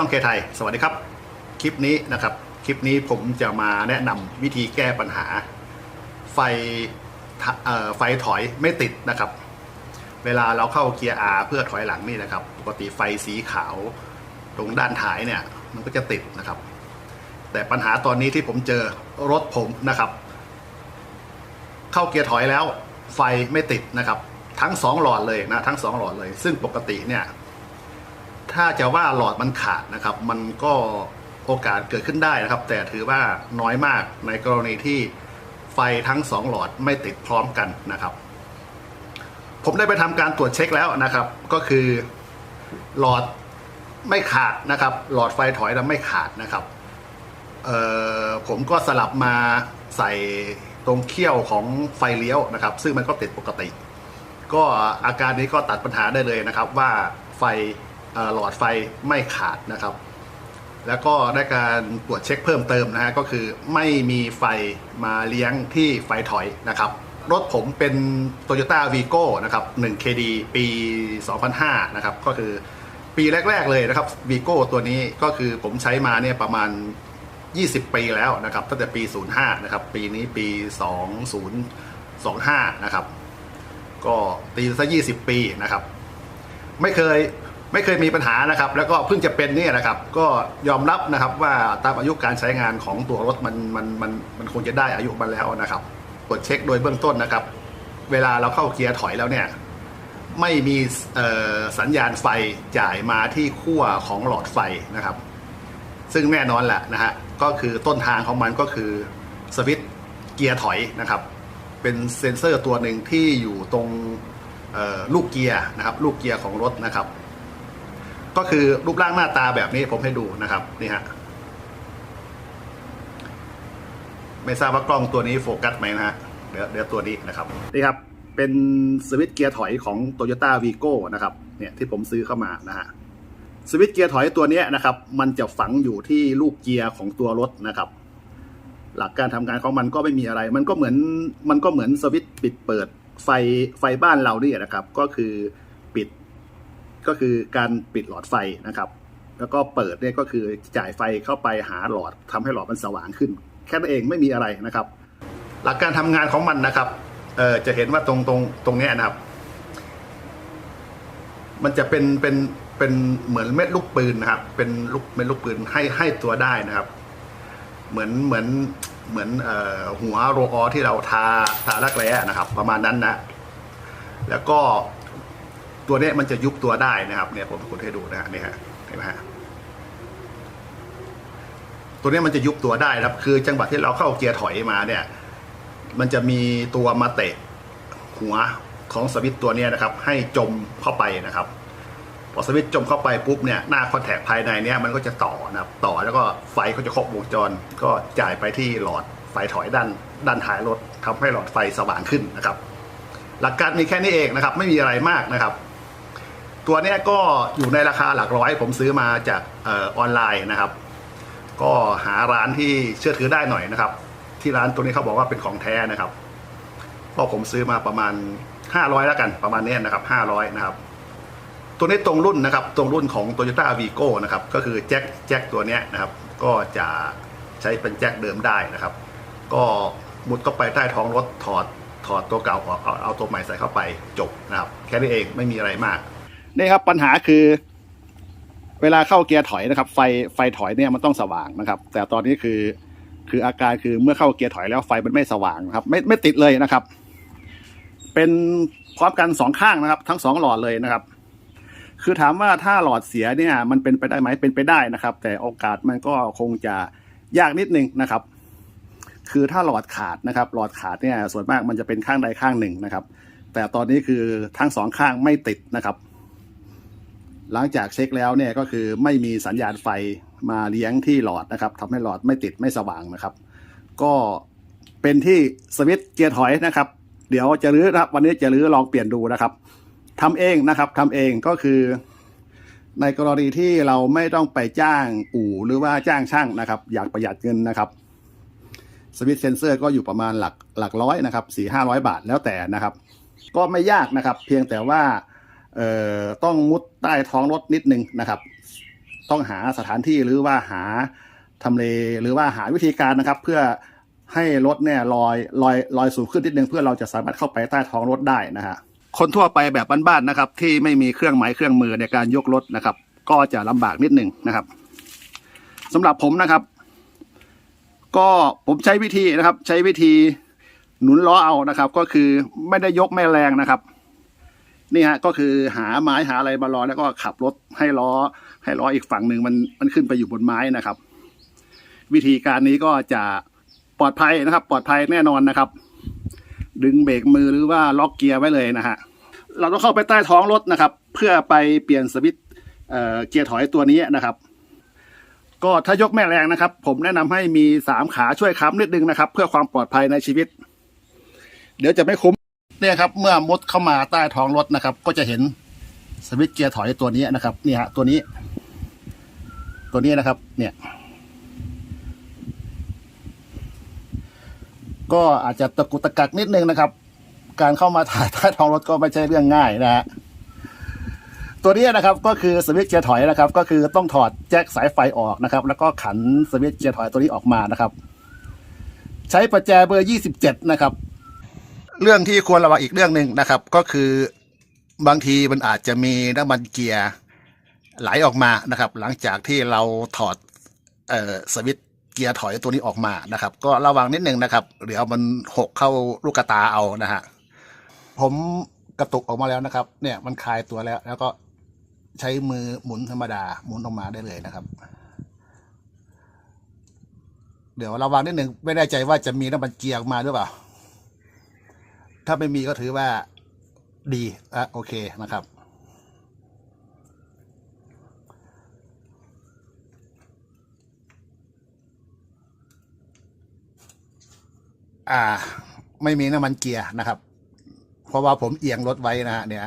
ช่องเคไทย สวัสดีครับ คลิปนี้นะครับ คลิปนี้ผมจะมาแนะนำวิธีแก้ปัญหา ไฟไฟถอยไม่ติดนะครับ เวลาเราเข้าเกียร์ R เพื่อถอยหลังนี่นะครับ ปกติไฟสีขาวตรงด้านท้ายเนี่ย มันก็จะติดนะครับ แต่ปัญหาตอนนี้ที่ผมเจอรถผมนะครับ เข้าเกียร์ถอยแล้ว ไฟไม่ติดนะครับ ทั้งสองหลอดเลยนะทั้งสองหลอดเลย ซึ่งปกติเนี่ย ถ้าจะว่าหลอดมันขาดนะครับ มันก็โอกาสเกิดขึ้นได้นะครับ แต่ถือว่าน้อยมากในกรณีที่ไฟทั้งสองหลอดไม่ติดพร้อมกันนะครับ ผมได้ไปทำการตรวจเช็คแล้วนะครับ ก็คือหลอดไม่ขาดนะครับ หลอดไฟถอยแล้วไม่ขาดนะครับเอ่อผมก็สลับมาใส่ตรงเขี้ยวของไฟเลี้ยวนะครับ ซึ่งมันก็ติดปกติ ก็อาการนี้ก็ตัดปัญหาได้เลยนะครับว่าไฟ หลอดไฟไม่ขาดนะครับ แล้วก็ได้การตรวจเช็คเพิ่มเติมนะฮะก็คือไม่มีไฟมาเลี้ยงที่ไฟถอยนะครับรถผมเป็น Toyota Vigo นะครับ 1 KD ปี 2005 นะครับ ก็คือปีแรก ๆ เลยนะครับ Vigo ตัวนี้ก็คือผมใช้มาเนี่ยประมาณ 20 ปีแล้วนะครับ ตั้งแต่ปี 05 นะครับ ปีนี้ปี 2025 นะครับ ก็ตีซะ 20 ปีนะครับ ไม่เคย ไม่เคยมีปัญหานะครับ แล้วก็เพิ่งจะเป็นนี่นะครับ ก็ยอมรับนะครับว่าตามอายุการใช้งานของตัวรถมันมันมันมันคงจะได้อายุมาแล้วนะครับตรวจเช็คโดยเบื้องต้นนะครับ เวลาเราเข้าเกียร์ถอยแล้วเนี่ย ไม่มีสัญญาณไฟจ่ายมาที่ขั้วของหลอดไฟนะครับ ซึ่งแน่นอนแหละนะฮะก็คือต้นทางของมันก็คือสวิตช์เกียร์ถอยนะครับ เป็นเซ็นเซอร์ตัวหนึ่งที่อยู่ตรงลูกเกียร์นะครับ ลูกเกียร์ของรถนะครับ ก็คือรูปร่างหน้าตาแบบนี้ผมให้ดูนะครับนี่ฮะไม่ทราบว่ากล้องตัวนี้โฟกัสไหมนะฮะเดี๋ยวเดี๋ยวตัวนี้นะครับนี่ครับเป็นสวิตช์เกียร์ถอยของ Toyota Vigo นะครับเนี่ยที่ผมซื้อเข้ามานะฮะสวิตช์เกียร์ถอยตัวนี้นะครับ มันจะฝังอยู่ที่ลูกเกียร์ของตัวรถนะครับ หลักการทำงานของมันก็ไม่มีอะไร มันก็เหมือนมันก็เหมือนสวิตช์ปิดเปิดไฟไฟบ้านเราเนี่ยนะครับ ก็คือปิด ก็คือการปิดหลอดไฟนะครับ แล้วก็เปิดเนี่ยก็คือจ่ายไฟเข้าไปหาหลอดทำให้หลอดมันสว่างขึ้น แค่นั้นเองไม่มีอะไรนะครับ หลักการทำงานของมันนะครับเออจะเห็นว่าตรงตรงตรงนี้นะครับ มันจะเป็นเป็นเป็นเหมือนเม็ดลูกปืนนะครับ เป็นลูกเม็ดลูกปืนให้ให้ตัวได้นะครับ เหมือนเหมือนเหมือนอหัวโรออที่เราทาทารักแร้นะครับ ประมาณนั้นนะ แล้วก็ ตัวเนี้ยมันจะยุบตัวได้นะครับเนี่ยผมกดให้ดูนะฮะนี่ฮะเห็นไหมฮะตัวนี้มันจะยุบตัวได้นะครับ คือจังหวะที่เราเข้าเกียร์ถอยมาเนี่ย มันจะมีตัวมาเตะหัวของสวิตตัวนี้นะครับ ให้จมเข้าไปนะครับ พอสวิตจมเข้าไปปุ๊บเนี่ยหน้าคอนแทคภายในเนี้ยมันก็จะต่อนะครับต่อแล้วก็ไฟก็จะครบวงจร ก็จ่ายไปที่หลอดไฟถอยด้านด้านท้ายรถทำให้หลอดไฟสว่างขึ้นนะครับ หลักการมีแค่นี้เองนะครับ ไม่มีอะไรมากนะครับ ตัวเนี้ยก็อยู่ในราคาหลักร้อย ผมซื้อมาจากออนไลน์นะครับ ก็หาร้านที่เชื่อถือได้หน่อยนะครับ ที่ร้านตัวนี้เขาบอกว่าเป็นของแท้นะครับก็ผมซื้อมาประมาณ 500 แล้วกันประมาณเนี้ยนะครับ 500 นะครับ ตัวนี้ตรงรุ่นนะครับ ตรงรุ่นของ Toyota Vigo นะครับ ก็คือแจ็คแจ็คตัวนี้นะครับ ก็จะใช้เป็นแจ็คเดิมได้นะครับ ก็มุดเข้าไปใต้ท้องรถถอดถอดตัวเก่าออกเอาเอาตัวใหม่ใส่เข้าไปจบนะครับ แค่นี้เองไม่มีอะไรมาก นี่ครับปัญหาคือ เวลาเข้าเกียร์ถอยนะครับ ไฟไฟถอยเนี่ยมันต้องสว่างนะครับ แต่ตอนนี้คือ คืออาการคือเมื่อเข้าเกียร์ถอยแล้วไฟมันไม่สว่างนะครับ ไม่ไม่ติดเลยนะครับ เป็นพร้อมกันสองข้างนะครับ ทั้งสองหลอดเลยนะครับ คือถามว่าถ้าหลอดเสียเนี่ย มันเป็นไปได้ไหมเป็นไปได้นะครับ แต่โอกาสมันก็คงจะยากนิดนึงนะครับ คือถ้าหลอดขาดนะครับ หลอดขาดเนี่ย ส่วนมากมันจะเป็นข้างใดข้างหนึ่งนะครับ แต่ตอนนี้คือทั้งสองข้างไม่ติดนะครับ หลังจากเช็คแล้วเนี่ยก็คือไม่มีสัญญาณไฟมาเลี้ยงที่หลอดนะครับทำให้หลอดไม่ติดไม่สว่างนะครับ ก็เป็นที่สวิตช์เกียร์ถอยนะครับ เดี๋ยวจะรื้อนะครับ วันนี้จะรื้อลองเปลี่ยนดูนะครับทำเองนะครับทำเองก็คือในกรณีที่เราไม่ต้องไปจ้างอู่หรือว่าจ้างช่างนะครับ อยากประหยัดเงินนะครับสวิตช์เซนเซอร์ก็อยู่ประมาณหลักหลักร้อยนะครับสี่ห้าร้อยบาทแล้วแต่นะครับ ก็ไม่ยากนะครับ เพียงแต่ว่า เอ่อต้องมุดใต้ท้องรถนิดนึงนะครับ ต้องหาสถานที่หรือว่าหาทำเลหรือว่าหาวิธีการนะครับ เพื่อให้รถเนี่ยลอยลอยลอยสูงขึ้นนิดนึงเพื่อเราจะสามารถเข้าไปใต้ท้องรถได้นะฮะคนทั่วไปแบบบ้านๆนะครับ ที่ไม่มีเครื่องหมายเครื่องมือในการยกรถนะครับ ก็จะลำบากนิดนึงนะครับสำหรับผมนะครับ ก็ผมใช้วิธีนะครับ ใช้วิธีหนุนล้อเอานะครับ ก็คือไม่ได้ยกไม่แรงนะครับ นี่ฮะก็คือหาไม้หาอะไรมารอแล้วก็ขับรถให้ล้อ ให้ล้ออีกฝั่งหนึ่งมันมันขึ้นไปอยู่บนไม้นะครับ วิธีการนี้ก็จะปลอดภัยนะครับ ปลอดภัยแน่นอนนะครับ ดึงเบรกมือหรือว่าล็อกเกียร์ไว้เลยนะฮะเราต้องเข้าไปใต้ท้องรถนะครับ เพื่อไปเปลี่ยนสวิตช์เเกียร์ถอยตัวนี้นะครับ ก็ถ้ายกแม่แรงนะครับ ผมแนะนำให้มีสามขาช่วยค้ำนิดนึงนะครับ เพื่อความปลอดภัยในชีวิต เดี๋ยวจะไม่คุ้ม เนี่ยครับ เมื่อมุดเข้ามาใต้ท้องรถนะครับ ก็จะเห็นสวิตช์เกียร์ถอยตัวนี้นะครับนี่ฮะตัวนี้ ตัวนี้นะครับ เนี่ย ก็อาจจะตะกุตะกักนิดนึงนะครับ การเข้ามาถ่ายใต้ท้องรถก็ไม่ใช่เรื่องง่ายนะฮะตัวนี้นะครับก็คือสวิตช์เกียร์ถอยนะครับ ก็คือต้องถอดแจ็คสายไฟออกนะครับ แล้วก็ขันสวิตช์เกียร์ถอยตัวนี้ออกมานะครับ ใช้ประแจเบอร์ 27 นะครับ เรื่องที่ควรระวังอีกเรื่องหนึ่งนะครับ ก็คือบางทีมันอาจจะมีน้ำมันเกียร์ไหลออกมานะครับ หลังจากที่เราถอดเอ่อสวิตช์เกียร์ถอยตัวนี้ออกมานะครับ ก็ระวังนิดนึงนะครับเดี๋ยวมันหกเข้าลูกกระตาเอานะฮะผมกระตุกออกมาแล้วนะครับ เนี่ยมันคลายตัวแล้ว แล้วก็ใช้มือหมุนธรรมดาหมุนออกมาได้เลยนะครับ เดี๋ยวระวังนิดหนึ่งไม่แน่ใจว่าจะมีน้ำมันเกียร์ออกมาหรือเปล่า ถ้าไม่มีก็ถือว่าดีอะโอเคนะครับ อ่า ไม่มีน้ำมันเกียร์นะครับ เพราะว่าผมเอียงรถไว้นะฮะเนี่ย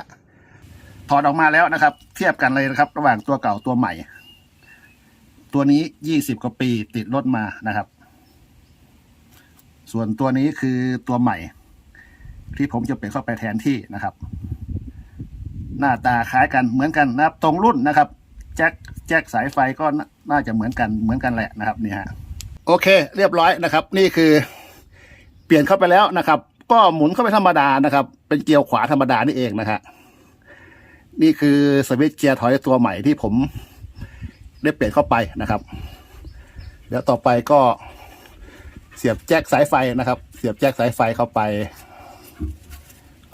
ถอดออกมาแล้วนะครับ เทียบกันเลยนะครับ ระหว่างตัวเก่าตัวใหม่ ตัวนี้ยี่สิบกว่าปีติดรถมานะครับ ส่วนตัวนี้คือตัวใหม่ ที่ผมจะเปลี่ยนเข้าไปแทนที่นะครับ หน้าตาคล้ายกันเหมือนกันนะครับ ตรงรุ่นนะครับ แจ็คแจ็คสายไฟก็น่าจะเหมือนกันเหมือนกันแหละนะครับนี่ฮะโอเค เรียบร้อยนะครับ นี่คือเปลี่ยนเข้าไปแล้วนะครับ ก็หมุนเข้าไปธรรมดานะครับ เป็นเกียร์ขวาธรรมดานี่เองนะฮะนี่คือสวิตช์เกียร์ถอยตัวใหม่ที่ผมได้เปลี่ยนเข้าไปนะครับเดี๋ยวต่อไปก็เสียบแจ็คสายไฟนะครับ เสียบแจ็คสายไฟเข้าไป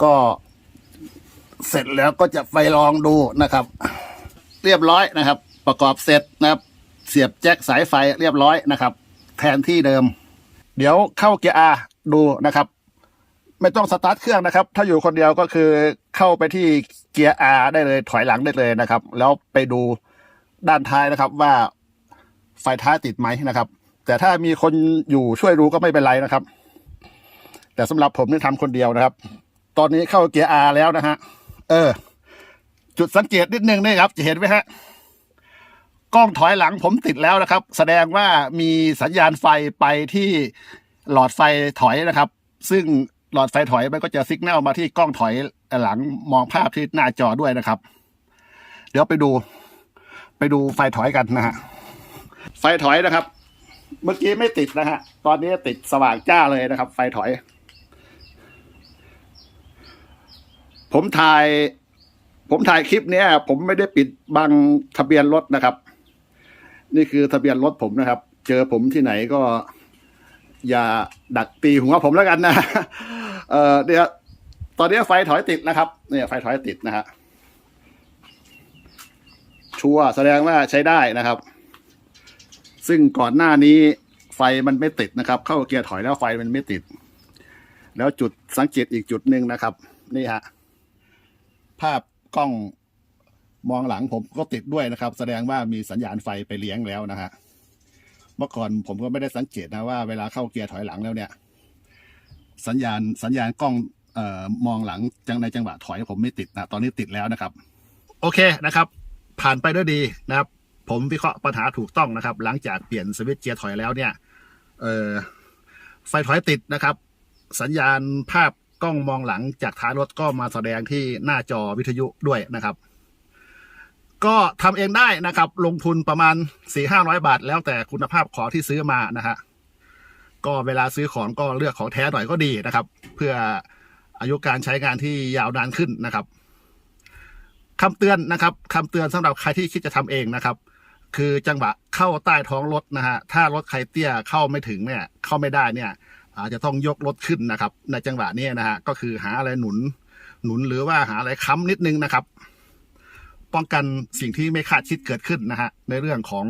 ก็เสร็จแล้วก็จะไฟลองดูนะครับ เรียบร้อยนะครับ ประกอบเสร็จนะครับ เสียบแจ็คสายไฟเรียบร้อยนะครับ แทนที่เดิม เดี๋ยวเข้าเกียร์ R ดูนะครับ ไม่ต้องสตาร์ทเครื่องนะครับ ถ้าอยู่คนเดียวก็คือเข้าไปที่เกียร์ R ได้เลยถอยหลังได้เลยนะครับ แล้วไปดูด้านท้ายนะครับว่าไฟท้ายติดไหมนะครับ แต่ถ้ามีคนอยู่ช่วยดูก็ไม่เป็นไรนะครับ แต่สำหรับผมนี่ทำคนเดียวนะครับ ตอนนี้เข้าเกียร์ R แล้วนะฮะ เออ จุดสังเกตนิดนึงนี่ครับ จะเห็นไหมฮะ กล้องถอยหลังผมติดแล้วนะครับ แสดงว่ามีสัญญาณไฟไปที่หลอดไฟถอยนะครับ ซึ่งหลอดไฟถอยมันก็จะสัญญาณมาที่กล้องถอยหลังมองภาพที่หน้าจอด้วยนะครับ เดี๋ยวไปดู ไปดูไฟถอยกันนะฮะ ไฟถอยนะครับ เมื่อกี้ไม่ติดนะฮะ ตอนนี้ติดสว่างจ้าเลยนะครับ ไฟถอย ผมถ่าย ผมถ่ายคลิปเนี้ย ผมไม่ได้ปิดบังทะเบียนรถนะครับ นี่คือทะเบียนรถผมนะครับ เจอผมที่ไหนก็ อย่าดักตีหัวผมแล้วกันนะเออเดี๋ยวตอนนี้ไฟถอยติดนะครับ เนี่ยไฟถอยติดนะฮะชัวร์แสดงว่าใช้ได้นะครับ ซึ่งก่อนหน้านี้ไฟมันไม่ติดนะครับ เข้าเกียร์ถอยแล้วไฟมันไม่ติด แล้วจุดสังเกตอีกจุดหนึ่งนะครับ นี่ฮะ ภาพกล้องมองหลังผมก็ติดด้วยนะครับ แสดงว่ามีสัญญาณไฟไปเลี้ยงแล้วนะฮะเมื่อก่อนผมก็ไม่ได้สังเกตนะว่าเวลาเข้าเกียร์ถอยหลังแล้วเนี่ย สัญญาณสัญญาณกล้องออมองหลังจังในจังหวะถอยผมไม่ติดนะตอนนี้ติดแล้วนะครับ โอเคนะครับ ผ่านไปด้วยดีนะครับ ผมวิเคราะห์ปัญหาถูกต้องนะครับ หลังจากเปลี่ยนสวิตช์เกียร์ถอยแล้วเนี่ยไฟถอยติดนะครับ สัญญาณภาพ กล้องมองหลังจากท้ายรถก็มาแสดงที่หน้าจอวิทยุด้วยนะครับ ก็ทำเองได้นะครับ ลงทุนประมาณสี่ห้าร้อยบาท แล้วแต่คุณภาพของที่ซื้อมานะฮะก็เวลาซื้อของก็เลือกของแท้หน่อยก็ดีนะครับ เพื่ออายุการใช้งานที่ยาวนานขึ้นนะครับคำเตือนนะครับคำเตือนสำหรับใครที่คิดจะทำเองนะครับ คือจังหวะเข้าใต้ท้องรถนะฮะถ้ารถใครเตี้ยเข้าไม่ถึงเนี่ย เข้าไม่ได้เนี่ย อาจจะต้องยกรถขึ้นนะครับ ในจังหวะนี้นะฮะก็คือหาอะไรหนุนหนุนหรือว่าหาอะไรค้ำนิดนึงนะครับ ป้องกันสิ่งที่ไม่คาดคิดเกิดขึ้นนะฮะในเรื่องของ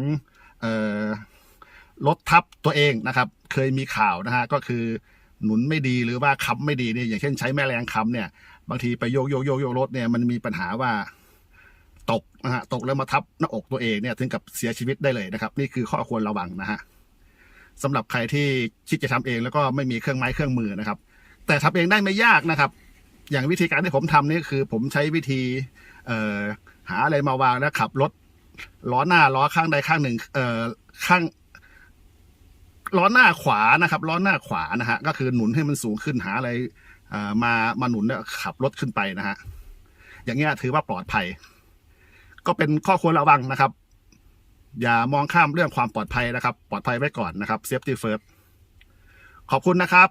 รถทับตัวเองนะครับ เคยมีข่าวนะฮะก็คือหนุนไม่ดีหรือว่าค้ำไม่ดีเนี่ยอย่างเช่นใช้แม่แรงค้ำเนี่ย บางทีไปโยกโยกโยกโยกรถเนี่ยมันมีปัญหาว่าตกนะฮะตกแล้วมาทับหน้าอกตัวเองเนี่ยถึงกับเสียชีวิตได้เลยนะครับ นี่คือข้อควรระวังนะฮะ สำหรับใครที่คิดจะทำเองแล้วก็ไม่มีเครื่องไม้เครื่องมือนะครับ แต่ทำเองได้ไม่ยากนะครับ อย่างวิธีการที่ผมทำนี่คือ ผมใช้วิธีหาอะไรมาวางแล้วขับรถล้อหน้าล้อข้างใดข้างหนึ่งเอ่อข้างล้อหน้าขวานะครับล้อหน้าขวานะฮะก็คือหนุนให้มันสูงขึ้นหาอะไรเออมามาหนุนเนี่ยขับรถขึ้นไปนะฮะอย่างเงี้ยถือว่าปลอดภัย ก็เป็นข้อควรระวังนะครับ อย่ามองข้ามเรื่องความปลอดภัยนะครับ ปลอดภัยไว้ก่อนนะครับ safety first ขอบคุณนะครับ